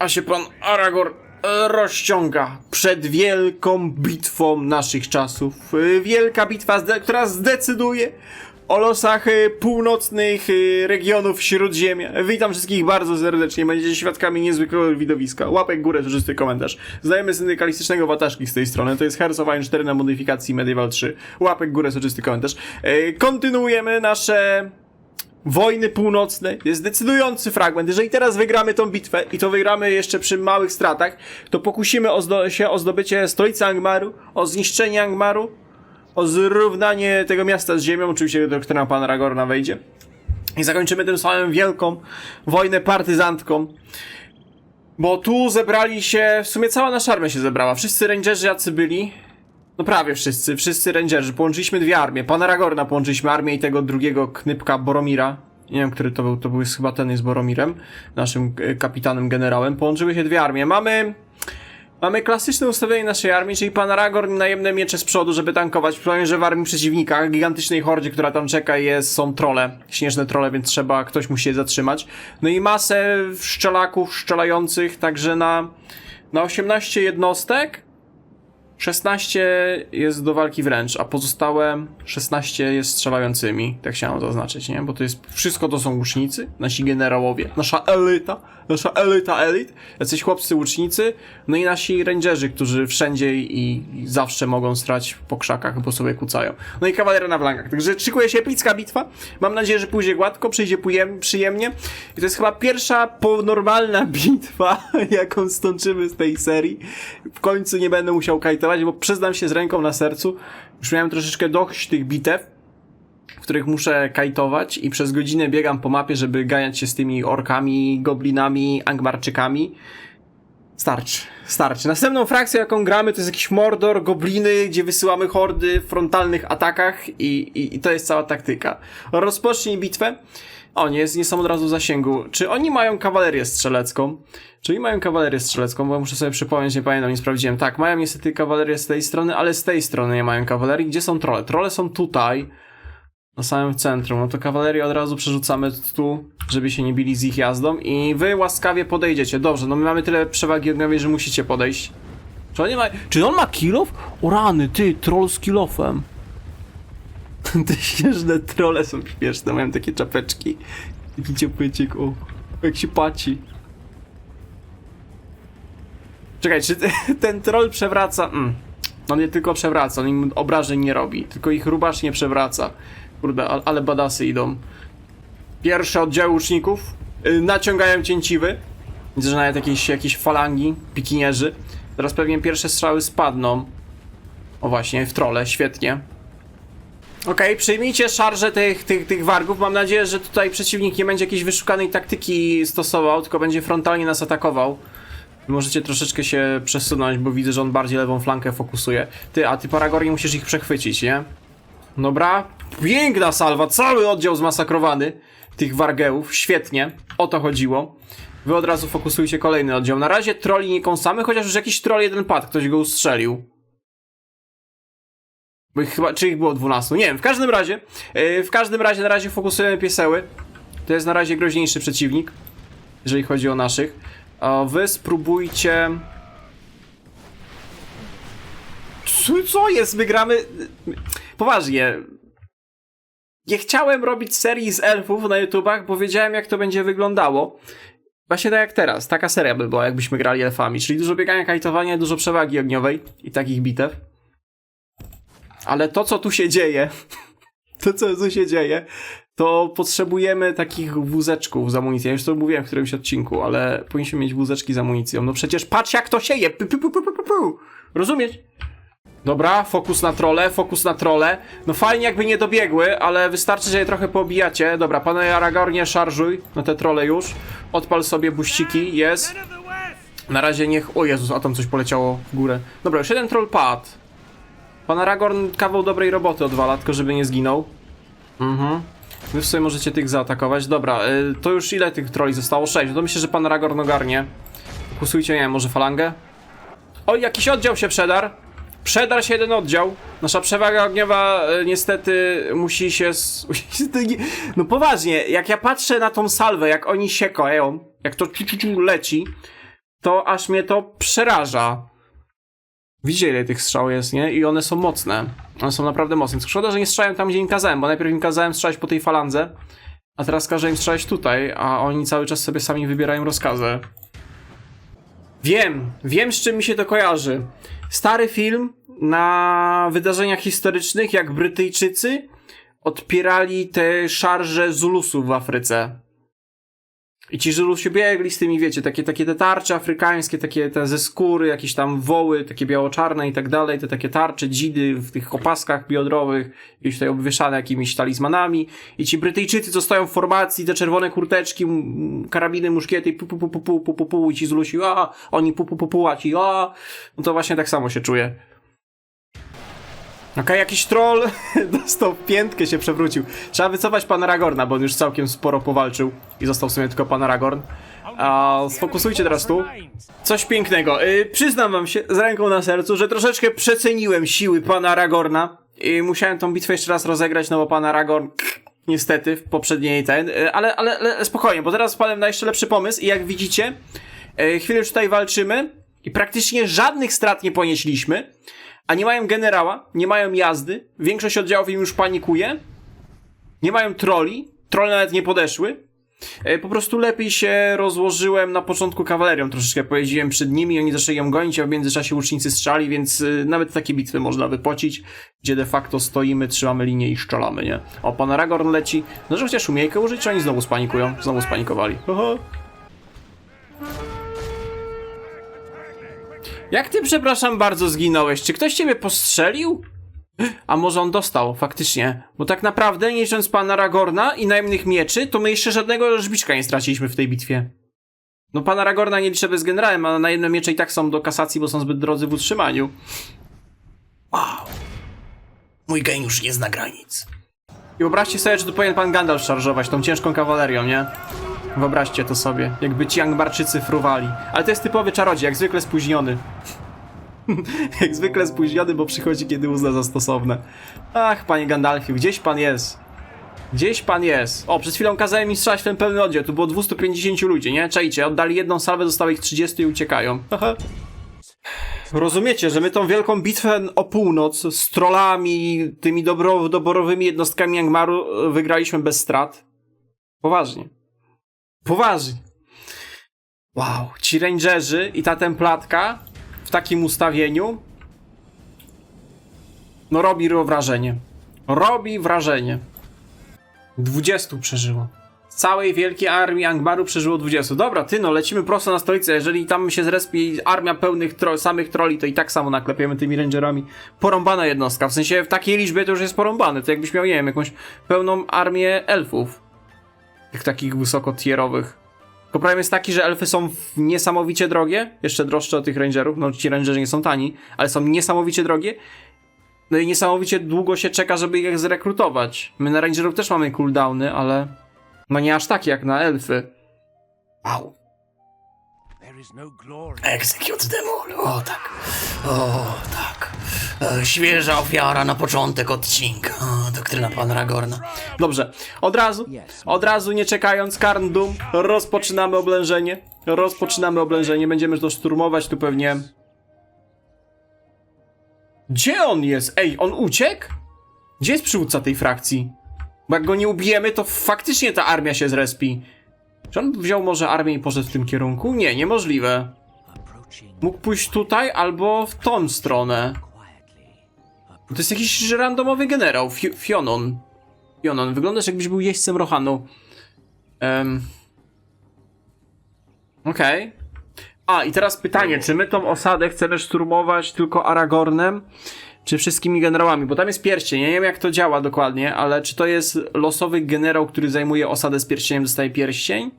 a się pan Aragorn e, rozciąga przed wielką bitwą naszych czasów. E, Wielka bitwa, która zdecyduje o losach e, północnych regionów Śródziemia. Witam wszystkich bardzo serdecznie, będziecie świadkami niezwykłego widowiska. Łapek górę, czysty komentarz. Znajemy syndykalistycznego wataszki z tej strony, to jest Hearts of Iron 4 na modyfikacji Medieval 3. Łapek górę, soczysty komentarz. Kontynuujemy nasze wojny północne jest decydujący fragment. Jeżeli teraz wygramy tą bitwę i to wygramy jeszcze przy małych stratach, to pokusimy o się o zdobycie stolicy Angmaru, o zniszczenie Angmaru, o zrównanie tego miasta z ziemią, oczywiście doktryna pana Ragorna wejdzie. I zakończymy tym samym wielką wojnę partyzantką. Bo tu zebrali się, w sumie cała nasza armia się zebrała. Wszyscy rangerzy jacy byli, no prawie wszyscy, wszyscy rangerzy. Połączyliśmy dwie armie. Pana Ragorna połączyliśmy armię i tego drugiego knypka Boromira. Nie wiem, który to był, to był chyba ten jest Boromirem, naszym e, kapitanem, generałem. Połączyły się dwie armie. Mamy... Mamy klasyczne ustawienie naszej armii, czyli pan Aragorn najemne miecze z przodu, żeby tankować. Przypomnę, że w armii przeciwnika, gigantycznej hordzie, która tam czeka, jest, są trole, śnieżne trole, więc trzeba, ktoś musi je zatrzymać. No i masę szczelaków strzelających, także na, na 18 jednostek 16 jest do walki wręcz, a pozostałe 16 jest strzelającymi. Tak chciałem zaznaczyć, nie? Bo to jest wszystko to są łucznicy, nasi generałowie, nasza elita, nasza elita elit, jacyś chłopcy łucznicy, no i nasi rangerzy, którzy wszędzie i, zawsze mogą strać po krzakach, bo sobie kucają. No i kawaleria na flankach. Także szykuje się epicka bitwa. Mam nadzieję, że pójdzie gładko, przyjdzie przyjemnie. I to jest chyba pierwsza ponormalna bitwa, jaką stączymy z tej serii. W końcu nie będę musiał kajtować, bo przyznam się z ręką na sercu, już miałem troszeczkę dość tych bitew, w których muszę kajtować i przez godzinę biegam po mapie, żeby ganiać się z tymi orkami, goblinami, angmarczykami. Starczy, starczy. Następną frakcją, jaką gramy, to jest jakiś Mordor, gobliny, gdzie wysyłamy hordy w frontalnych atakach i, i, i to jest cała taktyka. Rozpocznij bitwę. O, nie, nie są od razu w zasięgu. Czy oni mają kawalerię strzelecką? Czy oni mają kawalerię strzelecką? Bo muszę sobie przypomnieć, nie pamiętam, nie sprawdziłem. Tak, mają niestety kawalerię z tej strony, ale z tej strony nie mają kawalerii. Gdzie są trole? Trole są tutaj, na samym centrum. No to kawalerię od razu przerzucamy tu, żeby się nie bili z ich jazdą i wy łaskawie podejdziecie. Dobrze, no my mamy tyle przewagi ogniowej, że musicie podejść. Czy on nie ma... Czy on ma kilof? O rany, ty, troll z kilofem. Te śnieżne trole są śmieszne, mają takie czapeczki. Taki ciepłycik, o, jak się paci. Czekaj, czy te- ten troll przewraca... Mm. On je tylko przewraca, on im obrażeń nie robi, tylko ich rubasz nie przewraca. Kurde, ale badasy idą. Pierwsze oddziały łuczników y, naciągają cięciwy. Widzę, że nawet jakieś, jakieś falangi, pikinierzy. Teraz pewnie pierwsze strzały spadną. O właśnie, w trole, świetnie. Okej, przyjmijcie szarże tych, tych, tych wargów. Mam nadzieję, że tutaj przeciwnik nie będzie jakiejś wyszukanej taktyki stosował, tylko będzie frontalnie nas atakował. Możecie troszeczkę się przesunąć, bo widzę, że on bardziej lewą flankę fokusuje. Ty, a ty Paragornie musisz ich przechwycić, nie? Dobra. Piękna salwa, cały oddział zmasakrowany tych wargeów, świetnie. O to chodziło. Wy od razu fokusujcie kolejny oddział. Na razie troli nie kąsamy, chociaż już jakiś troll jeden padł, ktoś go ustrzelił. Chyba, czy ich było 12? Nie wiem, w każdym razie, yy, w każdym razie na razie fokusujemy pieseły. To jest na razie groźniejszy przeciwnik, jeżeli chodzi o naszych. Wy spróbujcie... Co, jest? My gramy... Poważnie. Nie chciałem robić serii z elfów na YouTubach, bo wiedziałem jak to będzie wyglądało. Właśnie tak jak teraz. Taka seria by była, jakbyśmy grali elfami. Czyli dużo biegania, kajtowania, dużo przewagi ogniowej i takich bitew. Ale to, co tu się dzieje, to, co tu się dzieje, to potrzebujemy takich wózeczków z amunicją. Ja już to mówiłem w którymś odcinku, ale powinniśmy mieć wózeczki z amunicją. No przecież patrz jak to sieje! Pu, pu, pu, pu, pu. Rozumieć? Dobra, fokus na trole, fokus na trole. No fajnie jakby nie dobiegły, ale wystarczy, że je trochę pobijacie. Dobra, panie Aragornie, szarżuj na te trole już. Odpal sobie buściki, jest. Na razie niech... O Jezus, a tam coś poleciało w górę. Dobra, już jeden troll padł. Pan Aragorn kawał dobrej roboty odwala, tylko żeby nie zginął. Mhm. Wy w sobie możecie tych zaatakować. Dobra, y, to już ile tych troli zostało? 6. No to myślę, że pan Aragorn ogarnie. Fokusujcie, nie wiem, może falangę? O, jakiś oddział się przedar. Przedar się jeden oddział. Nasza przewaga ogniowa y, niestety musi się... No poważnie, jak ja patrzę na tą salwę, jak oni siekają, jak to ciu, leci, to aż mnie to przeraża. Widzicie ile tych strzał jest, nie? I one są mocne. One są naprawdę mocne. Szkoda, że nie strzelają tam, gdzie im kazałem, bo najpierw im kazałem strzelać po tej falandze, a teraz każę im strzelać tutaj, a oni cały czas sobie sami wybierają rozkazy. Wiem, wiem z czym mi się to kojarzy. Stary film na wydarzeniach historycznych, jak Brytyjczycy odpierali te szarże Zulusów w Afryce. I ci Zulusi biegli z tymi, wiecie, takie, takie te tarcze afrykańskie, takie te ze skóry, jakieś tam woły, takie biało-czarne i tak dalej, te takie tarcze, dzidy w tych opaskach biodrowych, gdzieś tutaj obwieszane jakimiś talizmanami. I ci Brytyjczycy, co stoją w formacji, te czerwone kurteczki, karabiny, muszkiety, pu, pu, pu, pu, pu, pu, pu, pu, i ci Zulusi, a, oni pu, pu, pu, pu, a ci, a, no to właśnie tak samo się czuję. Okej, jakiś troll dostał piętkę, się przewrócił. Trzeba wycofać pana Ragorna, bo on już całkiem sporo powalczył i został w sumie tylko pan Aragorn. A sfokusujcie teraz tu. Coś pięknego. Y, przyznam wam się z ręką na sercu, że troszeczkę przeceniłem siły pana Aragorna i musiałem tą bitwę jeszcze raz rozegrać, no bo pan Aragorn niestety w poprzedniej ten, y, ale, ale, ale spokojnie, bo teraz wpadłem na jeszcze lepszy pomysł i jak widzicie, y, chwilę już tutaj walczymy i praktycznie żadnych strat nie ponieśliśmy, a nie mają generała, nie mają jazdy, większość oddziałów im już panikuje, nie mają troli, trole nawet nie podeszły. E, Po prostu lepiej się rozłożyłem na początku kawalerią, troszeczkę pojeździłem przed nimi, oni zaczęli ją gonić, a w międzyczasie łucznicy strzali, więc y, nawet takie bitwy można wypocić, gdzie de facto stoimy, trzymamy linię i szczelamy, nie? O, pan Aragorn leci, no że chociaż umiejkę użyć, oni znowu spanikują? Znowu spanikowali. Aha. Jak ty, przepraszam bardzo, zginąłeś? Czy ktoś ciebie postrzelił? A może on dostał, faktycznie. Bo tak naprawdę, nie licząc pana Aragorna i najemnych mieczy, to my jeszcze żadnego żbiczka nie straciliśmy w tej bitwie. No pana Aragorna nie liczę bez generałem, a najemne miecze i tak są do kasacji, bo są zbyt drodzy w utrzymaniu. Wow. Mój geniusz nie zna granic. I wyobraźcie sobie, że tu powinien pan Gandalf szarżować tą ciężką kawalerią, nie? Wyobraźcie to sobie, jakby ci Angbarczycy fruwali. Ale to jest typowy czarodziej, jak zwykle spóźniony. jak zwykle spóźniony, bo przychodzi kiedy uzna za stosowne. Ach, panie Gandalfie, gdzieś pan jest. Gdzieś pan jest. O, przed chwilą kazałem im strzelać w ten pełny oddział. Tu było 250 ludzi, nie? Czajcie, oddali jedną salwę, zostało ich 30 i uciekają. Rozumiecie, że my tą wielką bitwę o północ z trollami, tymi dobro, doborowymi jednostkami Angmaru wygraliśmy bez strat? Poważnie. Poważnie. Wow, ci rangerzy i ta templatka w takim ustawieniu no robi wrażenie. Robi wrażenie. 20 przeżyło. Całej wielkiej armii Angmaru przeżyło 20. Dobra, ty no, lecimy prosto na stolicę. Jeżeli tam się zrespi armia pełnych tro samych troli, to i tak samo naklepiemy tymi rangerami. Porąbana jednostka. W sensie w takiej liczbie to już jest porąbane. To jakbyś miał, nie wiem, jakąś pełną armię elfów. Tych takich wysokotierowych. Problem jest taki, że elfy są niesamowicie drogie. Jeszcze droższe od tych rangerów. No ci rangerzy nie są tani, ale są niesamowicie drogie. No i niesamowicie długo się czeka, żeby ich zrekrutować. My na rangerów też mamy cooldowny, ale... No nie aż takie jak na elfy. Wow. No. Execute demon. O tak. O tak. E, świeża ofiara na początek odcinka. Doktryna pana Ragorna. Dobrze. Od razu, od razu nie czekając, Karn Doom, rozpoczynamy oblężenie. Rozpoczynamy oblężenie. Będziemy to szturmować tu pewnie. Gdzie on jest? Ej, on uciekł? Gdzie jest przywódca tej frakcji? Bo jak go nie ubijemy, to faktycznie ta armia się zrespi. Czy on wziął może armię i poszedł w tym kierunku? Nie, niemożliwe. Mógł pójść tutaj albo w tą stronę. To jest jakiś randomowy generał, Fi- Fionon. Fionon, wyglądasz jakbyś był jeźdźcem Rohanu. Um. Okej. A, i teraz pytanie, czy my tą osadę chcemy szturmować tylko Aragornem, czy wszystkimi generałami? Bo tam jest pierścień, ja nie wiem jak to działa dokładnie, ale czy to jest losowy generał, który zajmuje osadę z pierścieniem, dostaje pierścień?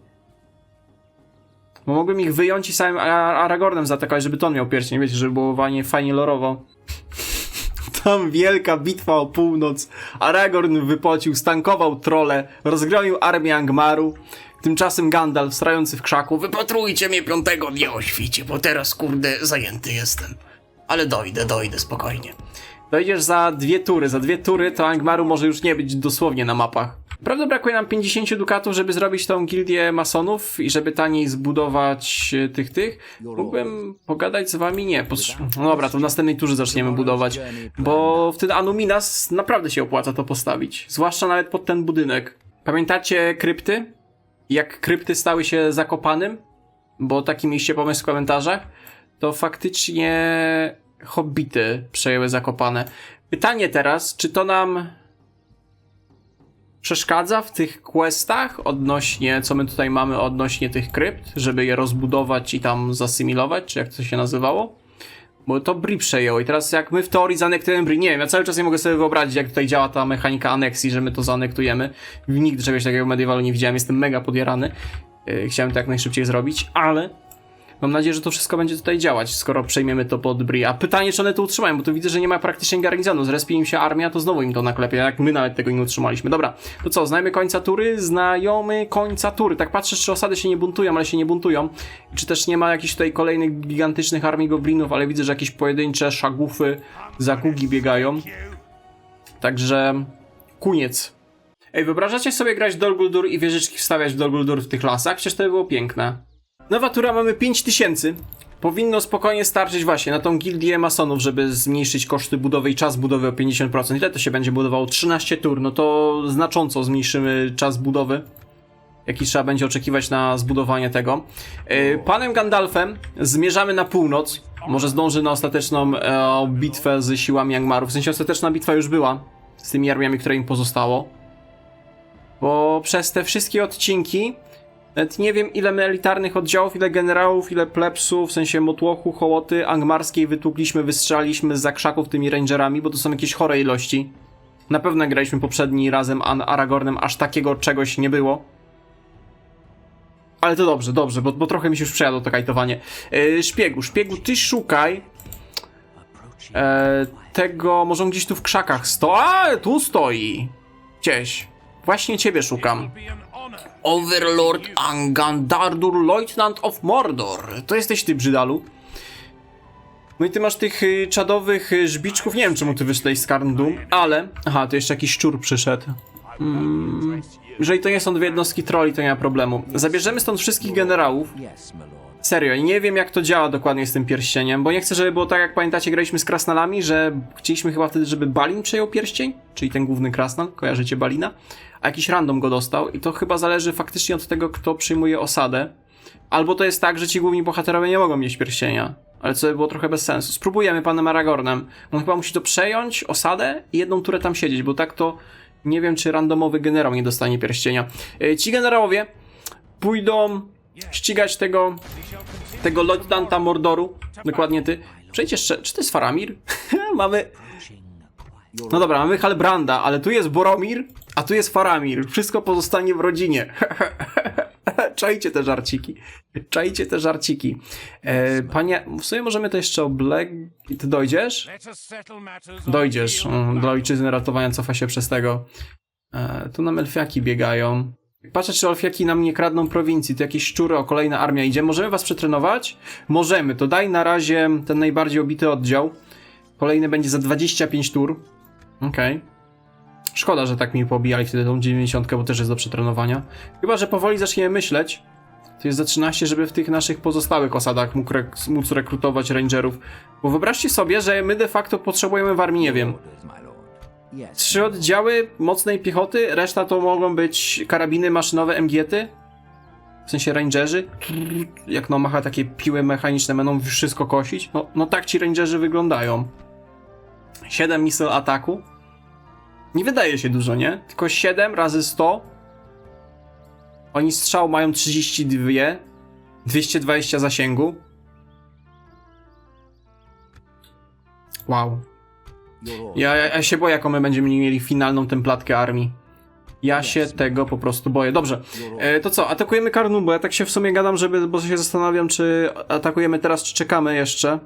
Bo mogłem ich wyjąć i samym Ar- Aragornem zaatakować, żeby to on miał pierścień, wiecie, żeby było fajnie, fajnie lorowo. Tam wielka bitwa o północ. Aragorn wypocił, stankował trole, rozgromił armię Angmaru. Tymczasem Gandalf, strający w krzaku, wypatrujcie mnie piątego dnia o świcie, bo teraz, kurde, zajęty jestem. Ale dojdę, dojdę, spokojnie. Dojdziesz za dwie tury. Za dwie tury to Angmaru może już nie być dosłownie na mapach. Prawda brakuje nam 50 dukatów, żeby zrobić tą gildię masonów i żeby taniej zbudować e, tych, tych. Mógłbym pogadać z wami? Nie. No dobra, to w następnej turze zaczniemy budować, bo wtedy Anuminas naprawdę się opłaca to postawić. Zwłaszcza nawet pod ten budynek. Pamiętacie krypty? Jak krypty stały się zakopanym? Bo taki mieliście pomysł w komentarzach? To faktycznie hobbity przejęły zakopane. Pytanie teraz, czy to nam przeszkadza w tych questach odnośnie, co my tutaj mamy odnośnie tych krypt, żeby je rozbudować i tam zasymilować, czy jak to się nazywało? Bo to Bri przejęło i teraz jak my w teorii zanektujemy Bri, nie wiem, ja cały czas nie mogę sobie wyobrazić, jak tutaj działa ta mechanika aneksji, że my to zanektujemy. Nigdy czegoś takiego w Medievalu nie widziałem, jestem mega podjarany. Yy, Chciałem to jak najszybciej zrobić, ale Mam nadzieję, że to wszystko będzie tutaj działać, skoro przejmiemy to pod Bri. A pytanie, czy one to utrzymają, bo tu widzę, że nie ma praktycznie garnizonu. Zrespi im się armia, to znowu im to naklepie, jak my nawet tego nie utrzymaliśmy. Dobra, to co, znajmy końca tury? Znajomy końca tury. Tak patrzę, czy osady się nie buntują, ale się nie buntują. Czy też nie ma jakichś tutaj kolejnych gigantycznych armii goblinów, ale widzę, że jakieś pojedyncze szagufy, zakugi biegają. Także koniec. Ej, wyobrażacie sobie grać w Dol Guldur i wieżyczki wstawiać w Dol Guldur w tych lasach? Przecież to by było piękne. Nowa tura mamy 5000. Powinno spokojnie starczyć właśnie na tą gildię masonów, żeby zmniejszyć koszty budowy i czas budowy o 50%. Ile to się będzie budowało? 13 tur, no to znacząco zmniejszymy czas budowy. Jaki trzeba będzie oczekiwać na zbudowanie tego. Yy, Panem Gandalfem zmierzamy na północ. Może zdąży na ostateczną e, bitwę z siłami Angmarów. W sensie ostateczna bitwa już była z tymi armiami, które im pozostało. Bo przez te wszystkie odcinki nawet nie wiem ile my elitarnych oddziałów, ile generałów, ile plebsów, w sensie motłochu, hołoty angmarskiej wytłukliśmy, wystrzelaliśmy z zakrzaków tymi rangerami, bo to są jakieś chore ilości. Na pewno graliśmy poprzedni razem An Aragornem, aż takiego czegoś nie było. Ale to dobrze, dobrze, bo, bo trochę mi się już przejadło to kajtowanie. Yy, szpiegu, szpiegu, ty szukaj e, tego, może on gdzieś tu w krzakach sto... A, tu stoi! Gdzieś. Właśnie ciebie szukam. Overlord Angandardur, Lieutenant of Mordor. To jesteś ty, Brzydalu. No i ty masz tych y, czadowych y, żbiczków, nie wiem czemu ty wyszłeś z Karndum, ale... Aha, tu jeszcze jakiś szczur przyszedł. Mm, jeżeli to nie są dwie jednostki troli, to nie ma problemu. Zabierzemy stąd wszystkich generałów. Serio, i nie wiem jak to działa dokładnie z tym pierścieniem, bo nie chcę, żeby było tak jak pamiętacie, graliśmy z krasnalami, że chcieliśmy chyba wtedy, żeby Balin przejął pierścień, czyli ten główny krasnal, kojarzycie Balina, a jakiś random go dostał i to chyba zależy faktycznie od tego, kto przyjmuje osadę. Albo to jest tak, że ci główni bohaterowie nie mogą mieć pierścienia, ale co by było trochę bez sensu. Spróbujemy panem Aragornem. On chyba musi to przejąć, osadę i jedną turę tam siedzieć, bo tak to nie wiem, czy randomowy generał nie dostanie pierścienia. E, Ci generałowie pójdą ścigać tego tego Leutnanta Mordoru, dokładnie ty. Przejdź jeszcze, czy to jest Faramir? mamy, no dobra, mamy Halbranda, ale tu jest Boromir, a tu jest Faramir. Wszystko pozostanie w rodzinie. Czajcie te żarciki. Czajcie te żarciki. E, panie, w sumie możemy to jeszcze obleg... Ty dojdziesz? Dojdziesz. Dla ojczyzny ratowania cofa się przez tego. E, tu nam elfiaki biegają. Patrzę, czy elfiaki nam nie kradną prowincji. Tu jakieś szczury, o kolejna armia idzie. Możemy was przetrenować? Możemy. To daj na razie ten najbardziej obity oddział. Kolejny będzie za 25 tur. Okej. Szkoda, że tak mi pobijali wtedy tą 90, bo też jest do przetrenowania. Chyba, że powoli zaczniemy myśleć. To jest za 13, żeby w tych naszych pozostałych osadach rek- móc rekrutować rangerów. Bo wyobraźcie sobie, że my de facto potrzebujemy w armii, nie wiem, trzy oddziały mocnej piechoty, reszta to mogą być karabiny maszynowe MGT. W sensie rangerzy. Jak no macha takie piły mechaniczne, będą wszystko kosić. No, no tak ci rangerzy wyglądają. 7 misel ataku. Nie wydaje się dużo, nie? Tylko 7 razy 100. Oni strzał mają 32. 220 zasięgu. Wow. Your orders. Ja, ja, ja się boję, jaką my będziemy mieli finalną templatkę armii. Ja się tego po prostu boję. Dobrze, e, to co, atakujemy Karnum, bo ja tak się w sumie gadam, żeby, bo się zastanawiam, czy atakujemy teraz, czy czekamy jeszcze.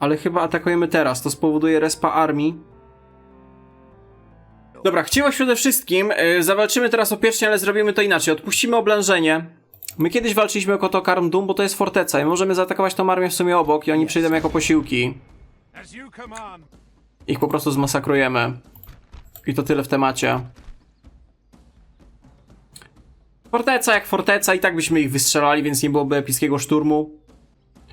Ale chyba atakujemy teraz, to spowoduje respa armii. Dobra, chciałem przede wszystkim, e, zawalczymy teraz o pierścień, ale zrobimy to inaczej. Odpuścimy oblężenie. My kiedyś walczyliśmy o Koto Karndum, bo to jest forteca i możemy zaatakować tą armię w sumie obok i oni przyjdą jako posiłki. Ich po prostu zmasakrujemy. I to tyle w temacie. Forteca jak forteca, i tak byśmy ich wystrzelali, więc nie byłoby epickiego szturmu.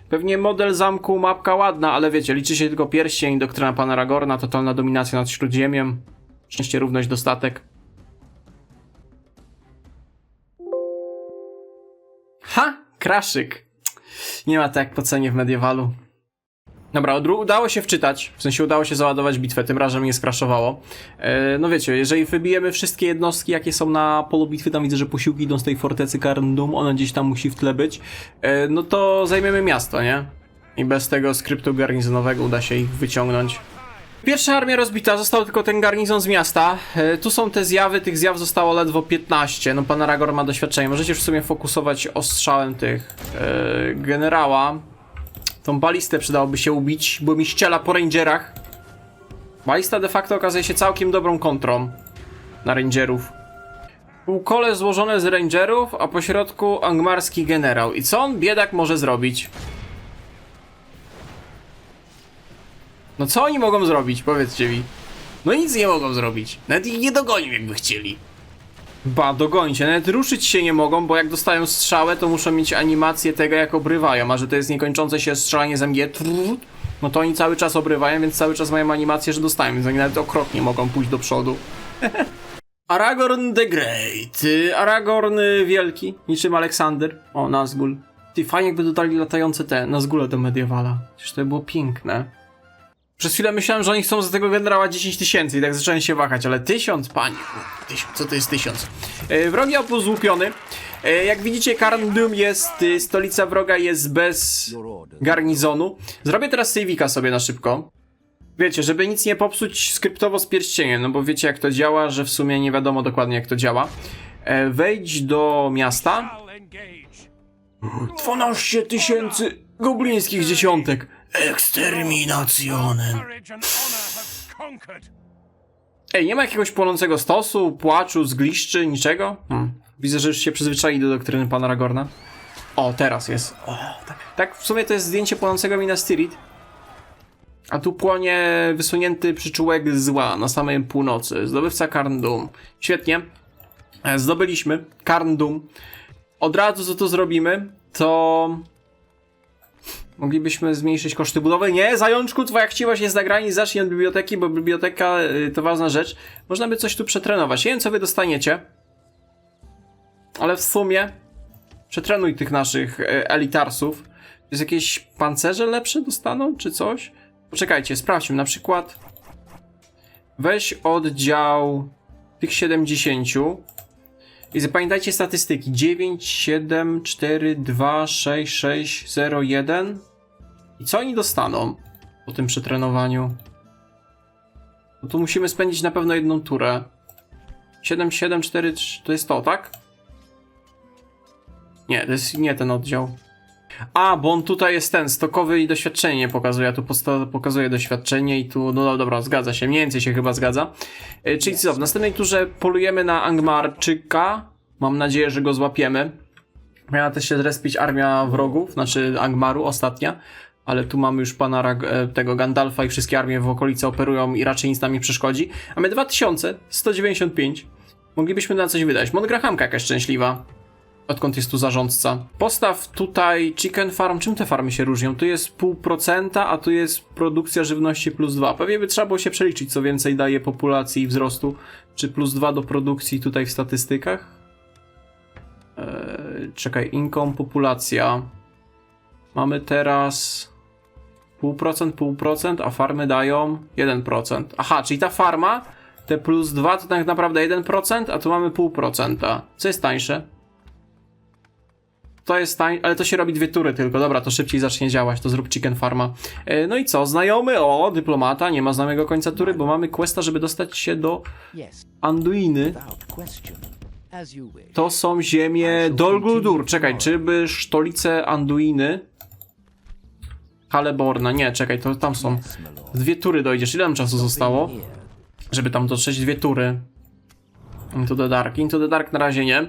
Pewnie model zamku, mapka ładna, ale wiecie, liczy się tylko pierścień, doktryna pana Ragorna, totalna dominacja nad Śródziemiem, szczęście, równość, dostatek. Ha! Kraszyk. Nie ma tak po cenie w mediewalu. Dobra, udało się wczytać, w sensie udało się załadować bitwę, tym razem nie skraszowało. E, no wiecie, jeżeli wybijemy wszystkie jednostki, jakie są na polu bitwy, tam widzę, że posiłki idą z tej fortecy Karndum, ona gdzieś tam musi w tle być, e, no to zajmiemy miasto, nie? I bez tego skryptu garnizonowego uda się ich wyciągnąć. Pierwsza armia rozbita, został tylko ten garnizon z miasta. E, tu są te zjawy, tych zjaw zostało ledwo 15. No pan Aragorn ma doświadczenie. Możecie w sumie fokusować ostrzałem tych e, generała. Tą balistę przydałoby się ubić, bo mi ściela po rangerach. Balista de facto okazuje się całkiem dobrą kontrą na rangerów. Półkole złożone z rangerów, a po środku angmarski generał. I co on biedak może zrobić? No co oni mogą zrobić? Powiedzcie mi. No nic nie mogą zrobić. Nawet ich nie dogonią jakby chcieli. Ba, dogońcie. Nawet ruszyć się nie mogą, bo jak dostają strzałę, to muszą mieć animację tego, jak obrywają. A że to jest niekończące się strzelanie z MG, no to oni cały czas obrywają, więc cały czas mają animację, że dostają. Więc oni nawet o krok nie mogą pójść do przodu. Aragorn the Great. Aragorn Wielki, niczym Aleksander. O, Nazgul. Ty, fajnie jakby dodali latające te Nazgule do Mediewala. Przecież to by było piękne. Przez chwilę myślałem, że oni chcą za tego generała 10 tysięcy i tak zacząłem się wahać, ale tysiąc, panie, tysiąc, co to jest tysiąc? E, wrogi obóz złupiony. E, jak widzicie, Karndum jest, y, stolica wroga jest bez garnizonu. Zrobię teraz sejwika sobie na szybko. Wiecie, żeby nic nie popsuć skryptowo z pierścieniem, no bo wiecie jak to działa, że w sumie nie wiadomo dokładnie jak to działa. E, wejdź do miasta. Shall engage. 12 tysięcy goblińskich dziesiątek. Eksterminacjonem. Ej, nie ma jakiegoś płonącego stosu, płaczu, zgliszczy, niczego? Hmm. Widzę, że już się przyzwyczaili do doktryny pana Ragorna. O, teraz jest. O, tak. tak, w sumie to jest zdjęcie płonącego Minas Tirith. A tu płonie wysunięty przyczółek zła na samej północy. Zdobywca Karndum. Świetnie. E, Zdobyliśmy Karndum. Od razu co tu zrobimy, to... Moglibyśmy zmniejszyć koszty budowy. Nie, zajączku, twoja chciwość jest na granicy, zacznij od biblioteki, bo biblioteka y, to ważna rzecz. Można by coś tu przetrenować. Nie wiem, co wy dostaniecie. Ale w sumie przetrenuj tych naszych e, elitarsów. Jest jakieś pancerze lepsze dostaną, czy coś? Poczekajcie, sprawdźmy. Na przykład weź oddział tych 70 i zapamiętajcie statystyki 9, 7, 4, 2, 6, 6, 0, 1 i co oni dostaną po tym przetrenowaniu? No tu musimy spędzić na pewno jedną turę 7, 7, 4, 3, to jest to, tak? Nie, to jest nie ten oddział. A, bo on tutaj jest ten, stokowy i doświadczenie nie pokazuje. Ja tu pokazuję doświadczenie i tu, no dobra, zgadza się, mniej więcej się chyba zgadza. E, czyli co, w następnej turze polujemy na Angmarczyka. Mam nadzieję, że go złapiemy. Miała też się zrespić armia wrogów, znaczy Angmaru, ostatnia. Ale tu mamy już pana e, tego Gandalfa i wszystkie armie w okolicy operują i raczej nic nam nie przeszkodzi. Mamy 2195. Moglibyśmy na coś wydać. Mongrahamka jakaś szczęśliwa. Odkąd jest tu zarządca? Postaw tutaj chicken farm. Czym te farmy się różnią? Tu jest pół procenta, a tu jest produkcja żywności plus dwa. Pewnie by trzeba było się przeliczyć, co więcej daje populacji i wzrostu. Czy plus dwa do produkcji tutaj w statystykach? Eee, czekaj, income, populacja. Mamy teraz pół procent, pół procent, a farmy dają 1%. Aha, czyli ta farma, te plus 2 to tak naprawdę 1%, a tu mamy pół procenta. Co jest tańsze? To jest tań, ale to się robi dwie tury tylko. Dobra, to szybciej zacznie działać, to zrób chicken farma. E, no i co? Znajomy? O, dyplomata, nie ma znajomego końca tury, bo mamy questa, żeby dostać się do Anduiny. To są ziemie Dol Guldur. Czekaj, czyby stolice Anduiny? Haleborna, nie, czekaj, to tam są. Dwie tury dojdziesz. Ile nam czasu zostało? Żeby tam dotrzeć dwie tury. Into the Dark. Into the Dark na razie nie.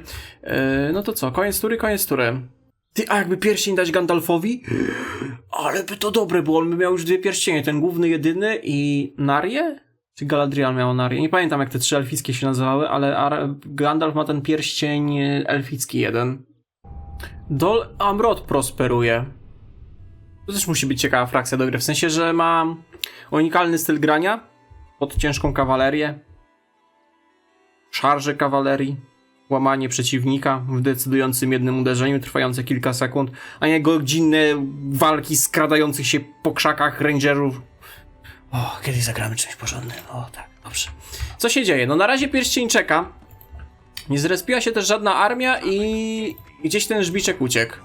Yy, no to co, koniec tury, koniec tury. Ty, a jakby pierścień dać Gandalfowi? Ale by to dobre było, on by miał już dwie pierścienie. Ten główny, jedyny i Narię? Czy Galadriel miał Narię? Nie pamiętam jak te trzy elfickie się nazywały, ale Gandalf ma ten pierścień elficki jeden. Dol Amrod prosperuje. To też musi być ciekawa frakcja do gry, w sensie, że ma unikalny styl grania pod ciężką kawalerię, szarże kawalerii, łamanie przeciwnika w decydującym jednym uderzeniu trwające kilka sekund, a nie godzinne walki skradających się po krzakach rangerów. O, kiedyś zagramy czymś porządnym. O, tak, dobrze. Co się dzieje? No na razie pierścień czeka. Nie zrespiła się też żadna armia i gdzieś ten żbiczek uciekł.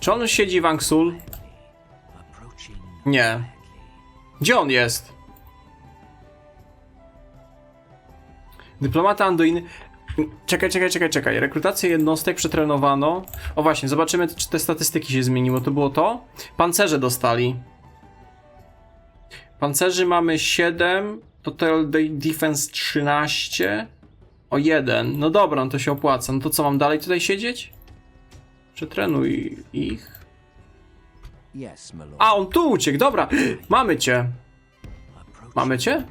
Czy on siedzi w Angsul? Nie. Gdzie on jest? Dyplomata Anduiny. Czekaj, czekaj, czekaj, czekaj. Rekrutację jednostek przetrenowano. O właśnie, zobaczymy, czy te statystyki się zmieniło. To było to? Pancerze dostali. Pancerzy mamy 7, Total de- Defense 13. O 1. No dobra, no to się opłaca. No to co, mam dalej tutaj siedzieć? Przetrenuj ich. A, on tu uciekł, dobra. Mamy cię. Mamy cię?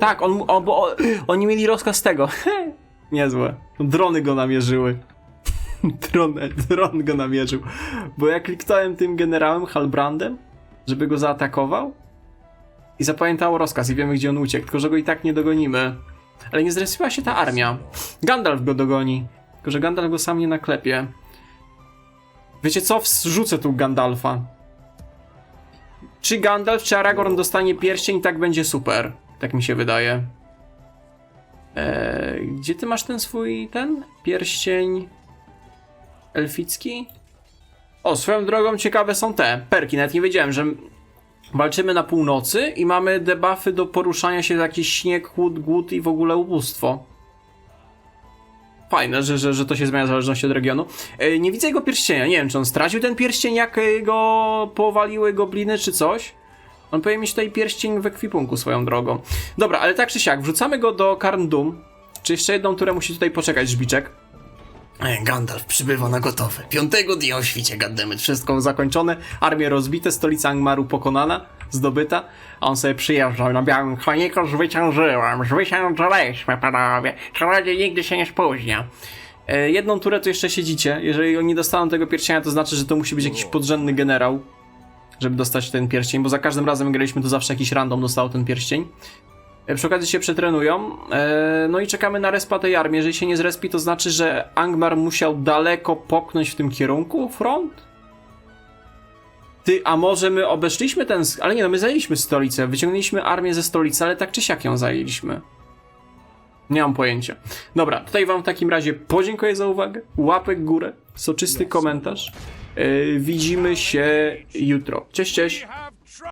Tak, on, o, bo oni mieli rozkaz tego. Niezłe. Drony go namierzyły. Dron, dron go namierzył. Bo ja kliknąłem tym generałem Halbrandem, żeby go zaatakował i zapamiętało rozkaz i wiemy gdzie on uciekł, tylko że go i tak nie dogonimy. Ale nie zrespiła się ta armia. Gandalf go dogoni. Tylko, że Gandalf go sam nie naklepie. Wiecie co? Wrzucę tu Gandalfa. Czy Gandalf, czy Aragorn dostanie pierścień, tak będzie super. Tak mi się wydaje. Eee, gdzie ty masz ten swój, ten? Pierścień elficki? O, swoją drogą ciekawe są te perki. Nawet nie wiedziałem, że walczymy na północy i mamy debuffy do poruszania się, jakiś śnieg, chłód, głód i w ogóle ubóstwo. Fajne, że, że, że to się zmienia w zależności od regionu. E, nie widzę jego pierścienia. Nie wiem, czy on stracił ten pierścień, jak go powaliły gobliny, czy coś. On powinien mieć tutaj pierścień w ekwipunku swoją drogą. Dobra, ale tak czy siak, wrzucamy go do Karn Dum. Czy jeszcze jedną turę musi tutaj poczekać Żbiczek? Gandalf przybywa na gotowe. Piątego dnia o świcie, goddammit. Wszystko zakończone, armie rozbite, stolica Angmaru pokonana, zdobyta, a on sobie przyjeżdżał na białym koniku, zwyciężyłem, zwyciężyliśmy, panowie. Czarodziej nigdy się nie spóźnia. E, jedną turę tu jeszcze siedzicie. Jeżeli oni dostaną tego pierścienia, to znaczy, że to musi być jakiś podrzędny generał, żeby dostać ten pierścień, bo za każdym razem graliśmy, to zawsze jakiś random dostał ten pierścień. E, Przy okazji się przetrenują. E, no i czekamy na respa tej armii. Jeżeli się nie zrespi, to znaczy, że Angmar musiał daleko popchnąć w tym kierunku front? Ty, a może my obeszliśmy ten... Ale nie, no my zajęliśmy stolicę. Wyciągnęliśmy armię ze stolicy, ale tak czy siak ją zajęliśmy. Nie mam pojęcia. Dobra, tutaj wam w takim razie podziękuję za uwagę. Łapek górę, soczysty komentarz. E, widzimy się jutro. Cześć, cześć.